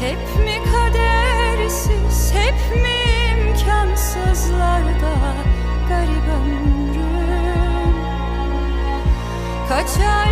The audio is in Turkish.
Hep mi kadersiz, hep mi imkansızlarda garip ömrüm? Kaçar